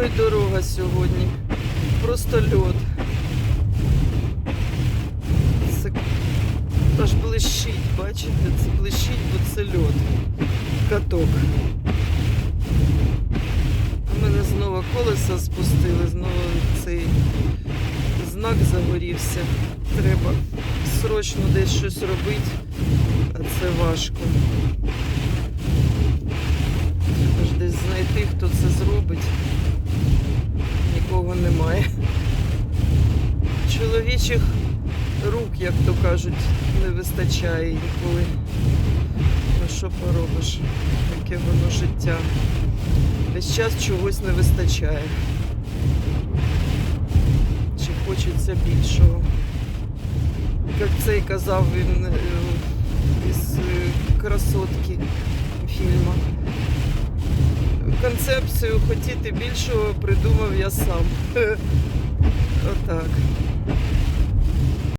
Ну і дорога сьогодні. Просто льод. Це аж блищить, бачите? Це блищить, бо це льод. Каток. У мене знову колеса спустили, знову цей знак загорівся. Треба срочно десь щось робити, а це важко. Треба ж десь знайти, хто це зробить. Чоловічих рук, як то кажуть, не вистачає інколи. Ну що поробиш? Яке воно життя. Весь час чогось не вистачає. Чи хочеться більшого. Як цей казав він е, із е, красотки фільму. Концепцію хотіти більшого придумав я сам. Отак.